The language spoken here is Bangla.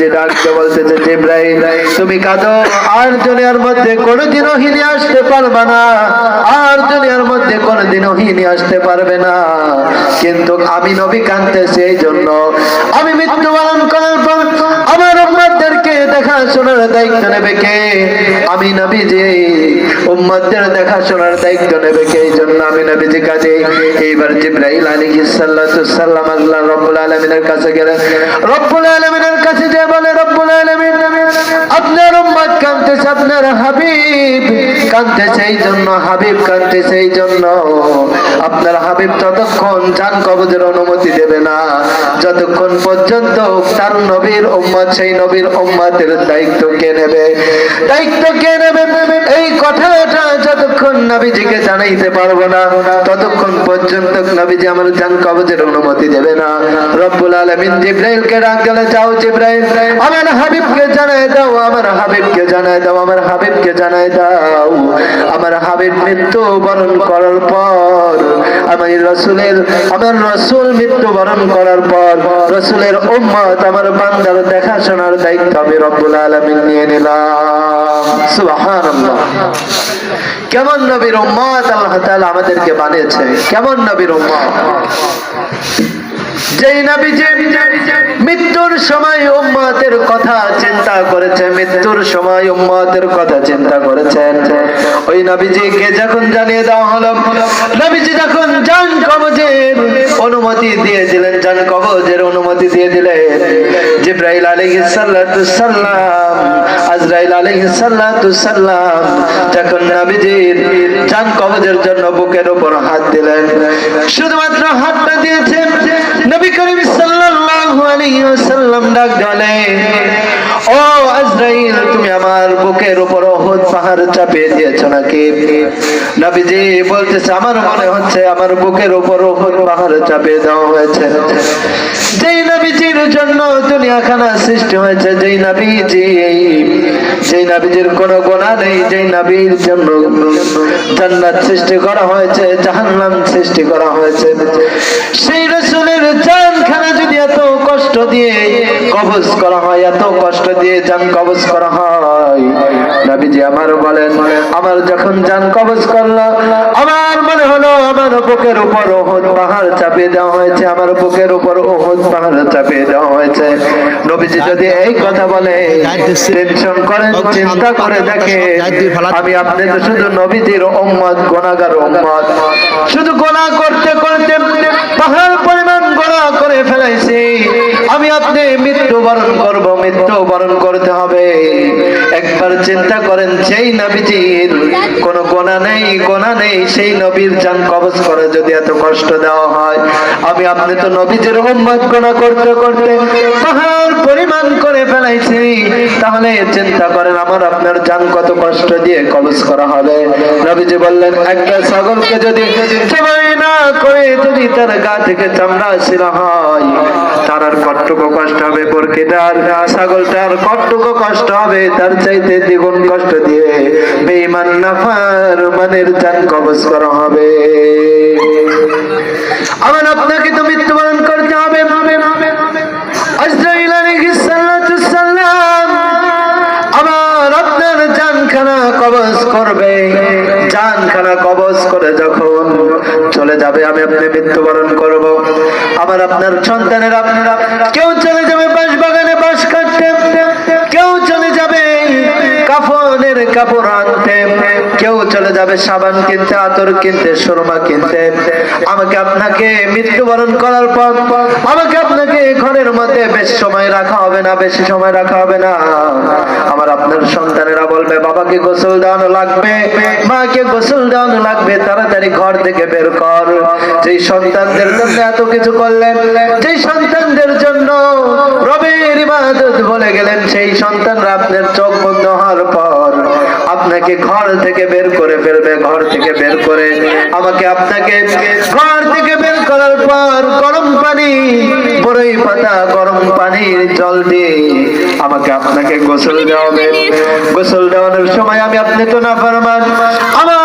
নবীজি ডাকতে বলতেছে জিব্রাইল, তুমি কাঁদো, আর দুনিয়ার মধ্যে কোনোদিনও হিনে আসতে পারবে না, আর দুনিয়ার মধ্যে কোনোদিনও হিনে আসতে পারবে না। কিন্তু আমি নবী কাঁদতেছি এই জন্য। আমি মৃত্যুবরণ করার পর দেখাশোনার দায়িত্ব নেবে কে? আমি নবীজি, উম্মতদের দেখাশোনার দায়িত্ব নেবে কে? এই জন্য আমি নবীজি কাজে এইবার জিব্রাইল আলাইহিস সাল্লাতু সাল্লাম আল্লাহ রব্বুল আলামিনের কাছে গেলেন। রব্বুল আলামিনের কাছে যে বলে রব্বুল আপনার উম্মত কাঁদতেছে আপনার হাবিব কাঁদতেছে এই জন্য, হাবিব কাঁদতেছে এই জন্য। আপনার হাবিব ততক্ষণ জান কবজের অনুমতি দেবে না। যতক্ষণ পর্যন্ত তার নবীর উম্মত, সেই নবীর উম্মতের দায়িত্ব কে নেবে? দায়িত্ব কে নেবে? এই কথাটা যতক্ষণ নবীজিকে জানাইতে পারব না, ততক্ষণ পর্যন্ত নবীজি আমার জান কবজের অনুমতি দেবে না। রব্বুল আলামিন জিব্রাইলকে ডাক গেলে, যাও জিব্রাইল, আমার হাবিবকে জানাই দাও আমার হাবিবকে জানাই দাও, আমার হাবিবকে জানাই দাও। আমার হাবিব মৃত্যু বরণ করার পর আমার রসুলের, আমার রসুল মৃত্যু বরণ করার পর, রসুলের উম্মত আমার বান্দার দেখাশোনার দায়িত্ব আমি রব্বুল আলামিন নিয়ে নিলাম। সুবহানাল্লাহ। কেমন নবীর উম্মত আল্লাহ তাআলা আমাদেরকে বানিয়েছে? কেমন নবীর উম্মত? মৃত্যুর সময় উম্মতের কথা চিন্তা করেছে, মৃত্যুর সময় উম্মতের কথা চিন্তা করেছেন ওই নবীজিকে যখন জানিয়ে দেওয়া হলো, নবীজি যখন জান কবজের অনুমতি দিয়ে দিলেন, জান কবজের অনুমতি দিয়ে দিলেন, জিব্রাইল আলাইহিস সাল্লাতু সাল্লাম আজরাইল আলাইহিস সাল্লাতু সাল্লাম যখন নবীজির জান কবজের জন্য বুকের উপর হাত দিলেন, শুধুমাত্র ডাক গলে ও আজরাইল, তুমি আমার বুকের উপর ওহদ পাহাড় চাপিয়ে দিয়েছ নাকি? নবীজি বলতেছে, আমার মনে হচ্ছে আমার বুকের উপর ওহদ পাহাড় চাপিয়ে দেওয়া হয়েছে। যেই নবীজির জন্য দুনিয়াখানা সৃষ্টি হয়েছে, যেই নবীজি, যেই নবীজির কোনো গোনা নেই, যেই নবীর জন্য জান্নাত সৃষ্টি করা হয়েছে, জাহান্নাম সৃষ্টি করা হয়েছে। সেই রসুলের জানখানা যদি এত কষ্ট দিয়ে কবজ করা হয়, এত কষ্ট দিয়ে জান কবজ করা হয়। নবীজি আমার বলেন, আমার যখন জান কবজ করল, আমার মনে হলো আমার বুকের উপর ওহদ পাহাড় চাপিয়ে দেওয়া হয়েছে, আমার বুকের উপর ওহদ পাহাড় চাপিয়ে দেওয়া হয়েছে। নবীজি যদি এই কথা বলে টেনশন করেন, চিন্তা করে দেখে আমি আপনি তো শুধু নবীজির উম্মত গোনাগার উম্মত। শুধু গোনা করতে করতে পাহাড় পরিমাণ গোনা করে ফেলাইছি আমি আপনি মৃত্যুবরণ করব, মৃত্যুবরণ করতে হবে। একবার চিন্তা করেন সেই নবীজির কোন গোনা নেই গোনা নেই, সেই নবীর যান কবজ করে যদি এত কষ্ট দেওয়া হয়। আমি, আপনি তো নবীজির উম্মত গোনা করতে করতে পাহাড় পরিমাণ করে ফেলাইছি তাহলে চিন্তা করেন, আমার আপনার জান কত কষ্ট দিয়ে কবজ করা হবে। নবীজি বললেন, একটা ছাগলকে যদি না করে যদি তার গা থেকে চামড়া হয়, তার আর কতটুকু কষ্ট হবে প্রকৃতার ছাগলটার কতটুকু কষ্ট হবে তার চাইতে দ্বিগুণ কষ্ট দিয়ে বেঈমান নাফার মানের কবজ করা হবে। আমার আপনাকে তো মৃত্যুবরণ জানখানা কবজ করে যখন চলে যাবে, আমি আপনি মৃত্যুবরণ করব। আমার আপনার সন্তানের আপনারা কেউ চলে যাবে বাঁশ বাগানে বাঁশ কাটতে, কেউ চলে যাবে কাফনের কাপড় আনতে, কেউ চলে যাবে সাবান কিনতে, আতর কিনতে, সুরমা কিনতে। আমাকে আপনাকে মৃত্যুবরণ করার পর, আমাকে আপনাকে ঘরের মধ্যে রাখা হবে না, বেশি সময় রাখা হবে না। আমার আপনার সন্তানেরা বলবে, বাবাকে গোসল দেওয়ানো লাগবে, মাকে গোসল দেওয়ানো লাগবে, তাড়াতাড়ি ঘর থেকে বের কর। যেই সন্তানদের জন্য এত কিছু করলেন, যেই সন্তানদের জন্য রবের ইবাদত বলে গেলেন, সেই সন্তানরা আপনার চোখ বন্ধ হওয়ার পর আপনাকে ঘর থেকে বের করে ফেলবে, ঘর থেকে বের করে। আমাকে আপনাকে ঘর থেকে করার পর গরম পানি বড়ই পাতা গরম পানির জল দিয়ে আমাকে আপনাকে গোসল দেওয়া হবে। গোসল দেওয়ানোর সময় আমি আপনি তো না পারমান আমার